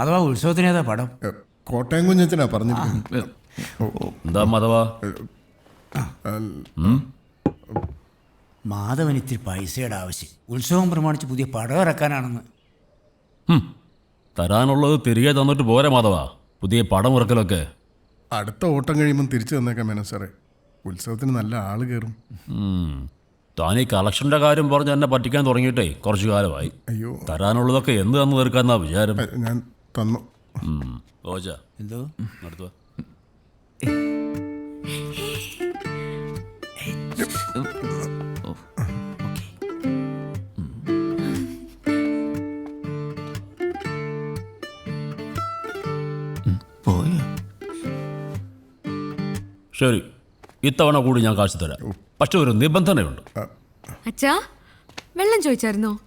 അഥവാ ഉത്സവത്തിനേതാ പടം? ഏ, കോട്ടയം കുഞ്ഞച്ചനാ പറഞ്ഞിരിക്കുന്നത്. എന്താ മാധവ? മാധവൻ ഇത്തിരി പൈസയുടെ ആവശ്യം. ഉത്സവം പ്രമാണിച്ച് പുതിയ പടം ഇറക്കാനാണെന്ന്. തരാനുള്ളത് തിരികെ തന്നിട്ട് പോരെ മാധവാ. പുതിയ പടം ഇറക്കലൊക്കെ. അടുത്ത ഓട്ടം കഴിയുമ്പോൾ തിരിച്ചു തന്നേക്കാം മേനോ സാറേ. ഉത്സവത്തിന് നല്ല ആൾ കയറും താനീ താൻ ഈ കളക്ഷന്റെ കാര്യം പറഞ്ഞ് എന്നെ പറ്റിക്കാൻ തുടങ്ങിയിട്ടേ കുറച്ചു കാലമായി. അയ്യോ. തരാനുള്ളതൊക്കെ എന്ത് തന്നു തീർക്കാന്നാ വിചാരം? ഞാൻ തന്നു. ഓജ. എന്തോ? നടത്തുക ശരി. ഇത്തവണ കൂടി ഞാൻ കാശ് തരാം. പക്ഷെ ഒരു നിബന്ധനയുണ്ട്. അച്ഛാ വെള്ളം ചോദിച്ചായിരുന്നോ?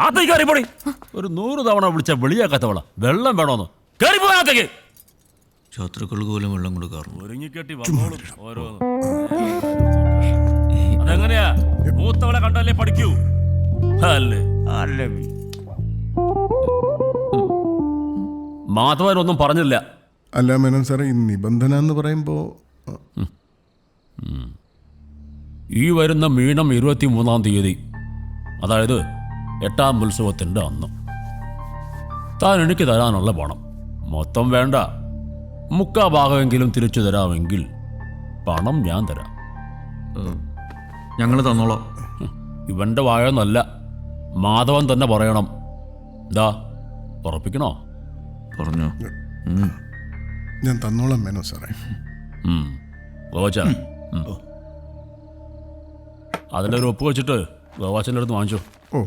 ആത്തേക്ക് ഒരു നൂറ് തവണ വിളിച്ച വെളിയാക്കാത്തവള വെള്ളം വേണോന്ന്. കയറി പോകാത്തേക്ക് ശത്രുക്കൾക്ക് പോലും വെള്ളം കൊടുക്കാറുണ്ട്. ഒരുങ്ങിക്കെട്ടി വന്നോളും ഓരോന്ന്. അതെങ്ങനെയാ? മൂത്തവളെ കണ്ടല്ലേ പഠിക്കൂ? അല്ലേ? അല്ലേ. മാധവൻ പറഞ്ഞില്ല. അല്ല മേനൻ സാറേ ഈ നിബന്ധന എന്ന് പറയുമ്പോ ഈ വരുന്ന മീണം ഇരുപത്തി മൂന്നാം തീയതി. അതായത് എട്ടാം ഉത്സവത്തിന്റെ അന്ന്. താൻ എനിക്ക് തരാനുള്ള പണം. മൊത്തം വേണ്ട. മുക്കാ ഭാഗമെങ്കിലും തിരിച്ചു തരാമെങ്കിൽ പണം ഞാൻ തരാം. ഞങ്ങൾ തന്നോളോ. ഇവന്റെ ഇവന്റെ വായൊന്നല്ല. മാധവൻ തന്നെ പറയണം. ദാ ഉറപ്പിക്കണോ? പറഞ്ഞു. ഞാൻ തന്നോളാം മേനോ സാറേ. ഗോവാച്ച. അതിന്റെ ഒരു ഒപ്പ് വെച്ചിട്ട് ഗോവാച്ചന്റെ അടുത്ത് വാങ്ങിച്ചു. ഓ.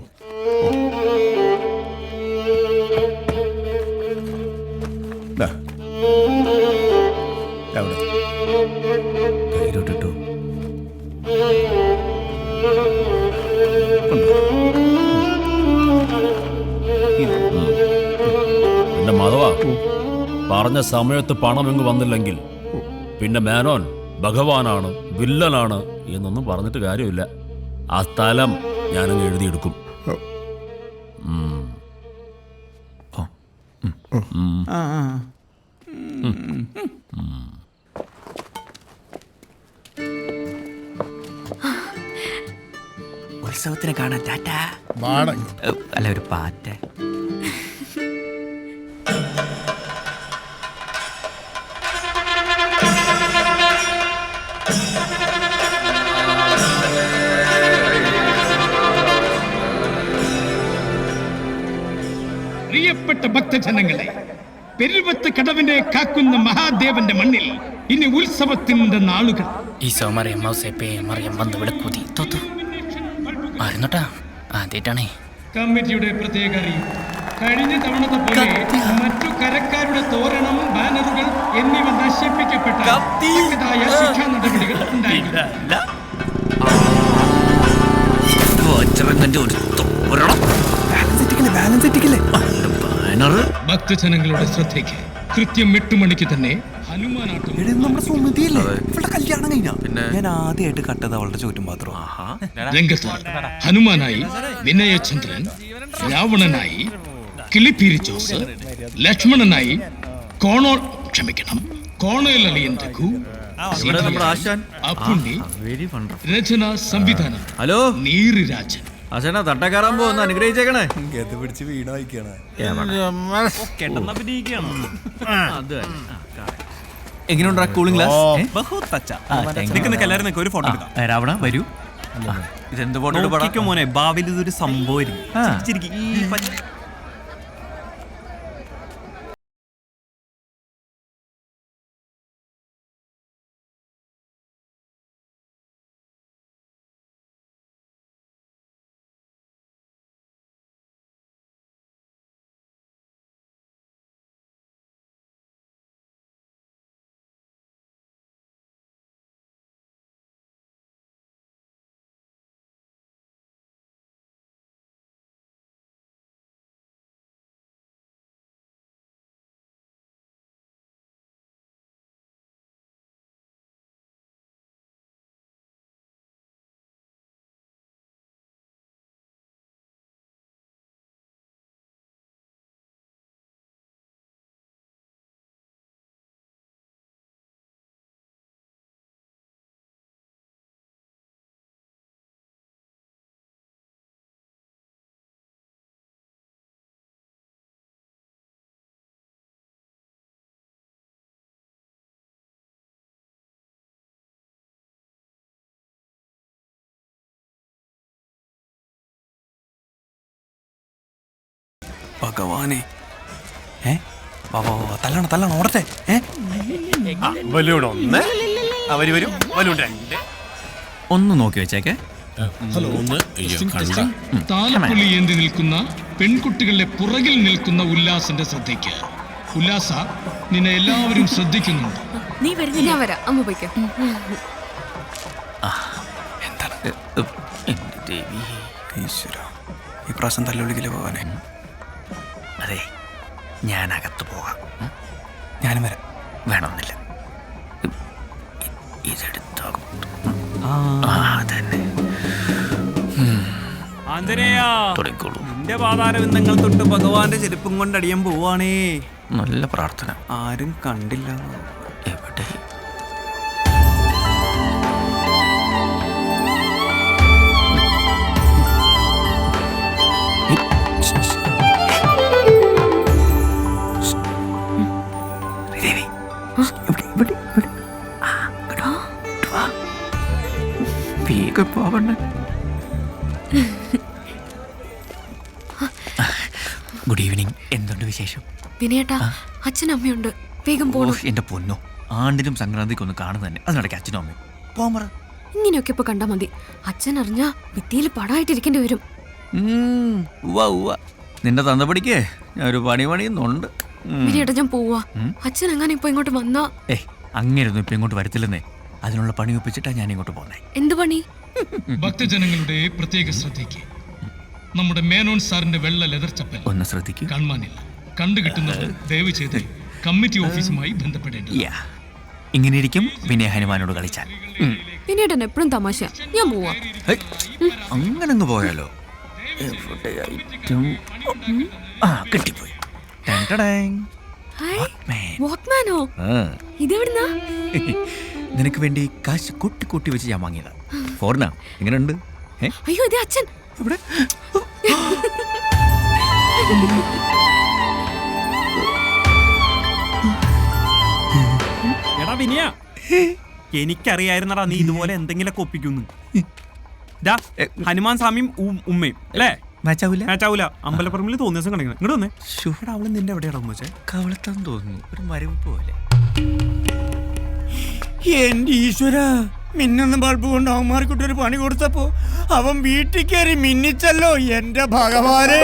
പറഞ്ഞ സമയത്ത് പണം ഇങ്ങ് വന്നില്ലെങ്കിൽ പിന്നെ മേനോൻ ഭഗവാനാണ് വില്ലനാണ് എന്നൊന്നും പറഞ്ഞിട്ട് കാര്യമില്ല ആ സ്ഥലം ഞാനങ്ങ് എഴുതിയെടുക്കും ഉത്സവത്തിന് കാണാൻ ടാറ്റാ അല്ല ഒരു പാറ്റ പ്രിയപ്പെട്ട ഭക്തജനങ്ങളെ പെരുവത്ത് കടവിനെ കാക്കുന്ന മഹാദേവന്റെ മണ്ണിൽ ഇനി ഉത്സവത്തിന്റെ നാളുകൾ. ഈശോ മറിയം മൗസേപ്പേ മറിയം വന്ന് വിളക്കൂതി. തോത്തു ആയിരുന്നോട്ടാ? ആദ്യമായിട്ടാണേ. കമ്മിറ്റിയുടെ പ്രത്യേക അറിയിപ്പ്. കഴിഞ്ഞ തവണത്തെ പോലെ മറ്റു കരക്കാരുടെ തോരണം ബാനറുകൾ എന്നിവ നശിപ്പിക്കപ്പെട്ട തക്കതായ ശിക്ഷാ നടപടികൾ ഉണ്ടായില്ല ഒരു തോരണം ഭക്തജനങ്ങളുടെ ശ്രദ്ധയ്ക്ക് കൃത്യം എട്ട് മണിക്ക് തന്നെ ഹനുമാനാട്ടം. പിന്നെ? ഞാൻ ആദ്യമായിട്ട് കട്ടത് അവളുടെ ചുറ്റും മാത്രം രംഗത്ത് ഹനുമാനായി വിനയചന്ദ്രൻ രാവണനായി കിളിപ്പീരി ജോസ് ലക്ഷ്മണനായി കോണോ ക്ഷമിക്കണം കോണേൽ അളിയൻ രഘു ഇവിടെ നമ്മുടെ ആശാൻ. അപ്പുണ്ണി രചന സംവിധാനം ഹലോ നീറ് രാജൻ തട്ട കയറാൻ പോകുന്ന അനുഗ്രഹിച്ചേക്കണേ. ഗത പിടിച്ച് വീണായിക്കാണ്. എങ്ങനെയുണ്ടാ കൂളിംഗ് ഗ്ലാസ് ഒരു ഫോട്ടോ രാവണ വരൂ. ഇതെന്ത് ഫോട്ടോ മോനെ ഭാവിയിൽ ഇതൊരു സംഭവം ഭഗവാനെ. ഏ? വാ വാ വാ തല്ലണം തല്ലണം ഓടട്ടെ. ഏ? ബലൂൺ ഒന്ന്. അവർ വരും ബലൂൺ രണ്ട്. ഒന്ന് നോക്കി വെച്ചേക്കെ. താലപ്പൊലി ഏന്തി നിൽക്കുന്ന പെൺകുട്ടികളുടെ പുറകിൽ നിൽക്കുന്ന ഉല്ലാസിന്റെ ശ്രദ്ധയ്ക്ക്. ഉല്ലാസ നിന്നെ എല്ലാവരും ശ്രദ്ധിക്കുന്നുണ്ട്. നീ വരുന്നില്ല ഞാൻ വരാം. അമ്മ പോയിക്കോ. എന്താണ്? എന്റെ ദേവി ഈശ്വര. ഈ പ്രാവശ്യം തല്ലുള്ളിക്കില്ല ഭഗവാനെ? അതെ ഞാൻ അകത്ത് പോകാം? ഞാനും വരാം. വേണമെന്നില്ല. ഇതെടുത്തോ ആ. തന്നെ തുടങ്ങിക്കോളൂ. നിന്റെ നിങ്ങൾ തൊട്ട് ഭഗവാന്റെ ചെരുപ്പും കൊണ്ട് അടിയാൻ പോവാണേ. നല്ല പ്രാർത്ഥന. ആരും കണ്ടില്ല. എവിടെ? വേഗം പോവണ്ട ഗുഡ് ഈവനിങ് എന്തുണ്ട് വിശേഷം? വിനയേട്ടാ അച്ഛനും അമ്മയുണ്ട്. വേഗം പോണോ. എന്റെ പൊന്നോ. ആണ്ടിനും സംക്രാന്തിക്ക് ഒന്ന് കാണുന്നത് തന്നെ. അതിനിടയ്ക്ക് അച്ഛനും അമ്മയും. പോമറ ഇങ്ങനെയൊക്കെ ഇപ്പൊ കണ്ടാ മതി. അച്ഛൻ അറിഞ്ഞാ ഭിത്തിയിൽ പടായിട്ടിരിക്കേണ്ടി വരും. നിന്റെ തന്നപടിക്ക് ഞാൻ ഒരു പണി പണിയുന്നുണ്ട്. വിനയേട്ടാ ഞാൻ പോവാ. അച്ഛൻ എങ്ങനെ ഇപ്പൊ ഇങ്ങോട്ട് വന്നാ? ഏ അങ്ങനെയൊന്നും ഇപ്പൊ ഇങ്ങോട്ട് വരത്തില്ലെന്നേ. അതിനുള്ള പണി ഒപ്പിച്ചിട്ടാ ഞാൻ ഇങ്ങോട്ട് പോന്നെ. എന്ത് പണി? ഭക്തജനങ്ങളുടെ പ്രത്യേക ശ്രദ്ധയ്ക്ക് നമ്മുടെ മേനോൻ സാറിന്റെ വെള്ള ലെതർ ചപ്പൽ ഒന്ന് ശ്രദ്ധിക്കൂ. കാണുവാനില്ല. കണ്ടു കിട്ടുന്നത് ദയവ് ചെയ്ത് കമ്മിറ്റി ഓഫീസുമായി ബന്ധപ്പെടേണ്ടത് യാ. ഇങ്ങനെ ഇരിക്കും വിനയ ഹനുമാനോട് കളിച്ചാൽ. ഉം. എപ്പോഴും തമാശ. ഞാൻ പോവാ. ഹൈ, അങ്ങനെ അങ്ങ് പോയാലോ ആ കിട്ടിപ്പോയി. ടടേങ്. വാക്മാനോ ആ. ഇതെവിടുന്നാ? നിനക്ക് വേണ്ടി കാശ് കൂട്ടി കൂട്ടി വെച്ച് ഞാൻ വാങ്ങിയതാ. ഫോറിനാ? എങ്ങനെയുണ്ട്? അയ്യോ ഇതേ അച്ഛൻ. ഇവിടെ എടാ വിനിയ എനിക്കറിയായിരുന്നടാ നീ ഇതുപോലെ എന്തെങ്കിലുമൊക്കെ ഒപ്പിക്കുന്നു. ദാ, ഹനുമാൻ സ്വാമിയും ഉം- ഉമ്മയും അല്ലേ? മാച്ചാവൂല? അമ്പലപ്പറമ്പിൽ തോന്നിയ ദിവസം കാണിക്കണം ഇങ്ങോട്ട് വന്നേ. ശ്ശോ. എടാ അവൾ നിന്റെ എവിടെയാടാ ഉമ്മച്ചേ? കവളത്താൻ തോന്നുന്നു. ഒരു മരവിപ്പ് പോലെ. എന്റെ ഈശ്വര മിന്നുന്ന ബൾബ് കൊണ്ട് അവന്മാർക്കിട്ടൊരു പണി കൊടുത്തപ്പോ അവൻ വീട്ടിൽ കയറി മിന്നിച്ചല്ലോ എന്റെ ഭഗവാനെ.